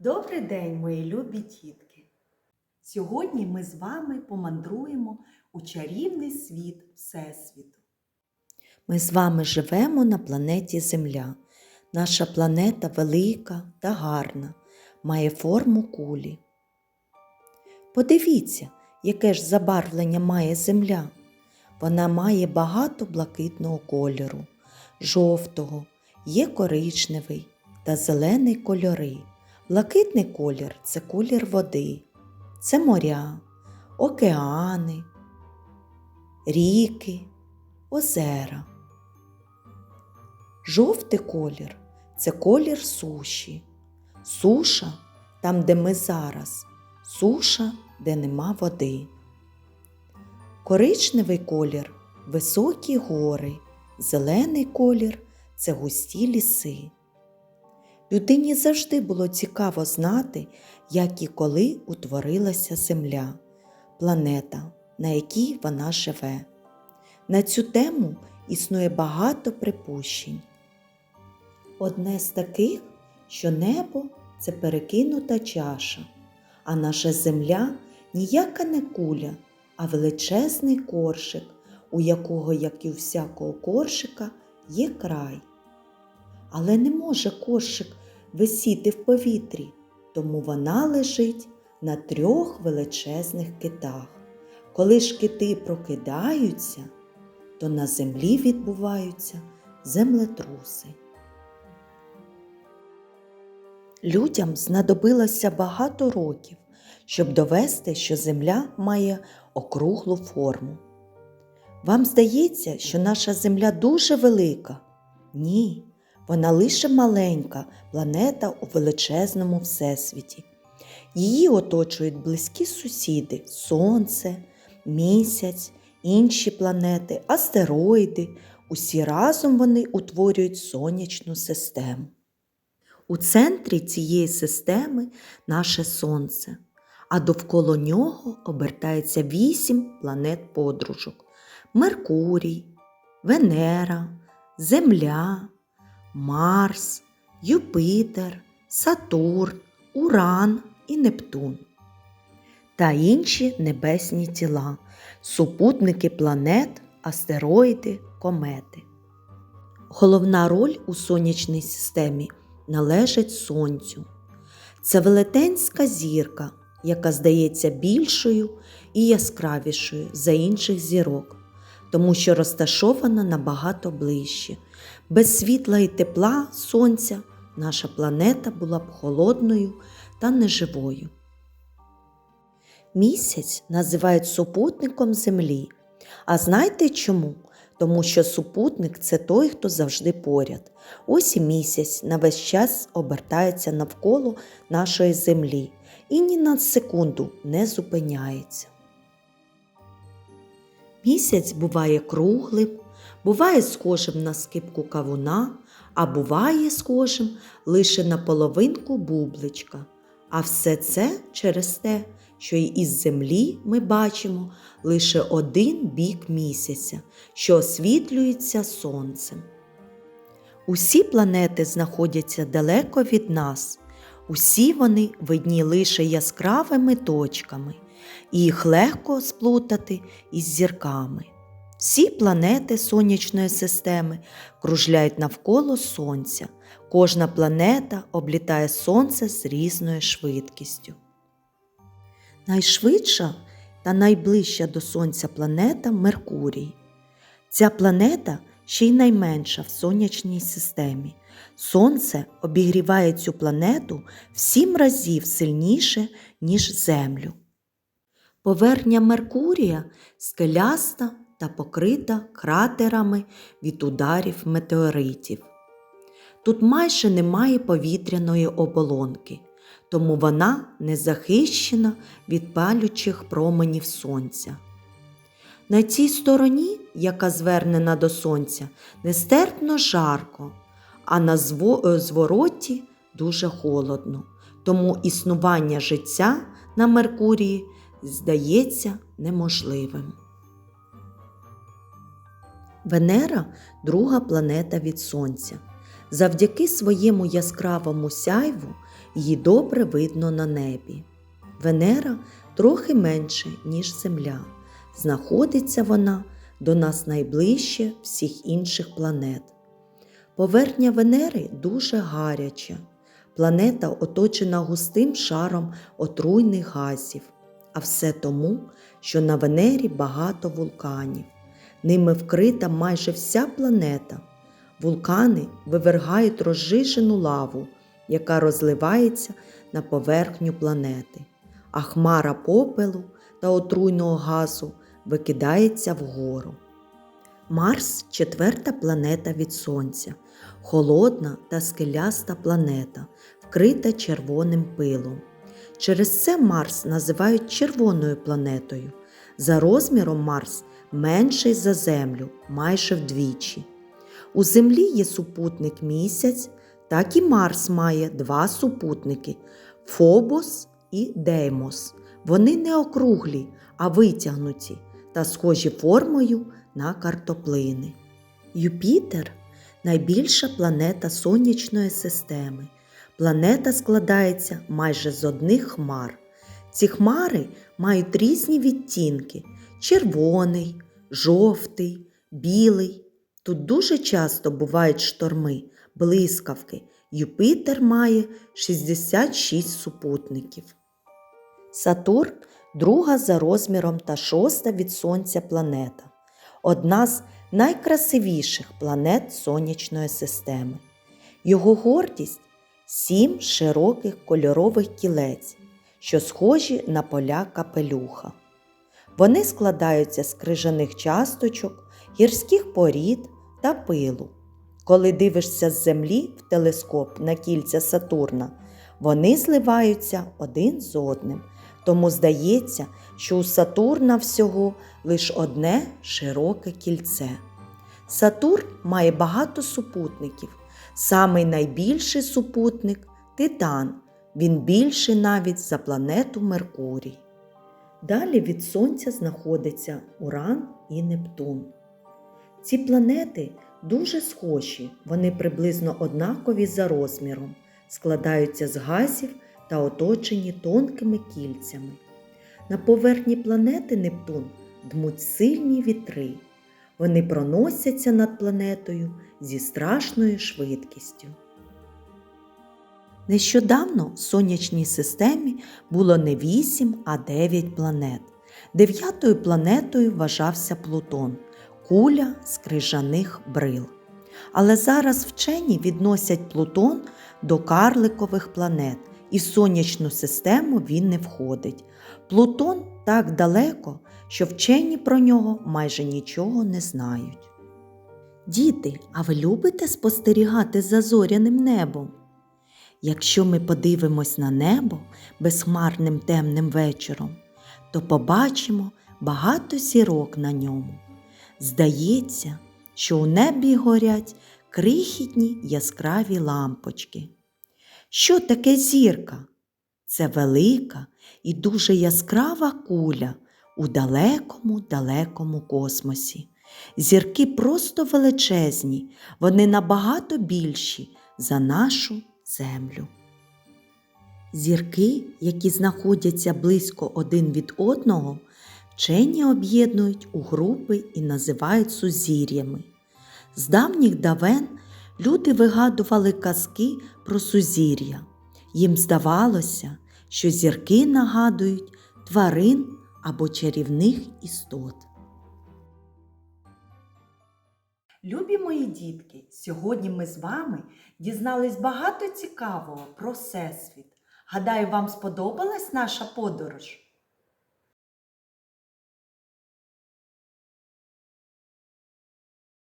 Добрий день, мої любі дітки! Сьогодні ми з вами помандруємо у чарівний світ Всесвіту. Ми з вами живемо на планеті Земля. Наша планета велика та гарна, має форму кулі. Подивіться, яке ж забарвлення має Земля. Вона має багато блакитного кольору, жовтого, є коричневий та зелений кольори. Блакитний колір це колір води, це моря, океани, ріки, озера. Жовтий колір це колір суші. Суша там, де ми зараз, суша, де нема води. Коричневий колір високі гори, зелений колір це густі ліси. Людині завжди було цікаво знати, як і коли утворилася Земля, планета, на якій вона живе. На цю тему існує багато припущень. Одне з таких, що небо це перекинута чаша, а наша земля ніяка не куля, а величезний коршик, у якого, як і у всякого коршика, є край. Але не може коршик висіти в повітрі, тому вона лежить на трьох величезних китах. Коли ж кити прокидаються, то на землі відбуваються землетруси. Людям знадобилося багато років, щоб довести, що Земля має округлу форму. Вам здається, що наша Земля дуже велика? Ні, вона лише маленька планета у величезному всесвіті. Її оточують близькі сусіди Сонце, місяць, інші планети, астероїди. Усі разом вони утворюють сонячну систему. У центрі цієї системи наше Сонце, а довкола нього обертається вісім планет подружок: Меркурій, Венера, Земля, Марс, Юпитер, Сатурн, Уран і Нептун. Та інші небесні тіла, супутники планет, астероїди, комети. Головна роль у сонячній системі належить Сонцю. Це велетенська зірка, яка здається більшою і яскравішою за інших зірок, тому що розташована набагато ближче. Без світла і тепла сонця наша планета була б холодною та неживою. Місяць називають супутником Землі. А знаєте чому? Тому що супутник це той, хто завжди поряд. Ось і місяць на весь час обертається навколо нашої землі і ні на секунду не зупиняється. Місяць буває круглим, буває схожим на скипку кавуна, а буває схожим лише на половинку бубличка. А все це через те, що й із землі ми бачимо лише один бік місяця, що освітлюється сонцем. Усі планети знаходяться далеко від нас, усі вони видні лише яскравими точками, і їх легко сплутати із зірками. Всі планети сонячної системи кружляють навколо Сонця. Кожна планета облітає Сонце з різною швидкістю. Найшвидша та найближча до Сонця планета Меркурій. Ця планета ще й найменша в сонячній системі. Сонце обігріває цю планету в сім разів сильніше, ніж Землю. Поверхня Меркурія скеляста та покрита кратерами від ударів метеоритів. Тут майже немає повітряної оболонки, тому вона не захищена від палючих променів сонця. На цій стороні, яка звернена до сонця, нестерпно жарко, а на е, звороті дуже холодно, тому існування життя на Меркурії здається неможливим. Венера друга планета від Сонця. Завдяки своєму яскравому сяйву її добре видно на небі. Венера трохи менше, ніж Земля. Знаходиться вона до нас найближче всіх інших планет. Поверхня Венери дуже гаряча. Планета оточена густим шаром отруйних газів, а все тому, що на Венері багато вулканів. Ними вкрита майже вся планета. Вулкани вивергають розжижену лаву, яка розливається на поверхню планети, а хмара попелу та отруйного газу викидається вгору. Марс четверта планета від Сонця, холодна та скеляста планета, вкрита червоним пилом. Через це Марс називають червоною планетою. За розміром Марс менший за Землю майже вдвічі. У Землі є супутник місяць, так і Марс має два супутники Фобос і Деймос. Вони не округлі, а витягнуті та схожі формою на картоплини. Юпітер найбільша планета сонячної системи. Планета складається майже з одних хмар. Ці хмари мають різні відтінки: червоний, жовтий, білий. Тут дуже часто бувають шторми, блискавки. Юпітер має 66 супутників. Сатурн друга за розміром та шоста від Сонця планета. Одна з найкрасивіших планет сонячної системи. Його гордість сім широких кольорових кілець, що схожі на поля капелюха. Вони складаються з крижаних часточок, гірських порід та пилу. Коли дивишся з землі в телескоп на кільця Сатурна, вони зливаються один з одним. Тому здається, що у Сатурна всього лише одне широке кільце. Сатурн має багато супутників. Самий найбільший супутник Титан. Він більший навіть за планету Меркурій. Далі від Сонця знаходиться Уран і Нептун. Ці планети дуже схожі, вони приблизно однакові за розміром, складаються з газів та оточені тонкими кільцями. На поверхні планети Нептун дмуть сильні вітри. Вони проносяться над планетою зі страшною швидкістю. Нещодавно в сонячній системі було не 8, а 9 планет. Дев'ятою планетою вважався Плутон, куля з крижаних брил. Але зараз вчені відносять Плутон до карликових планет, і сонячну систему він не входить. Плутон так далеко, що вчені про нього майже нічого не знають. Діти, а ви любите спостерігати за зоряним небом? Якщо ми подивимось на небо безхмарним темним вечором, то побачимо багато зірок на ньому. Здається, що у небі горять крихітні яскраві лампочки. Що таке зірка? Це велика і дуже яскрава куля у далекому далекому космосі. Зірки просто величезні, вони набагато більші за нашу землю. Зірки, які знаходяться близько один від одного, вчені об'єднують у групи і називають сузір'ями. З давніх давен люди вигадували казки про сузір'я. Їм здавалося, що зірки нагадують тварин або чарівних істот. Любі мої дітки, сьогодні ми з вами дізнались багато цікавого про Всесвіт. Гадаю, вам сподобалась наша подорож?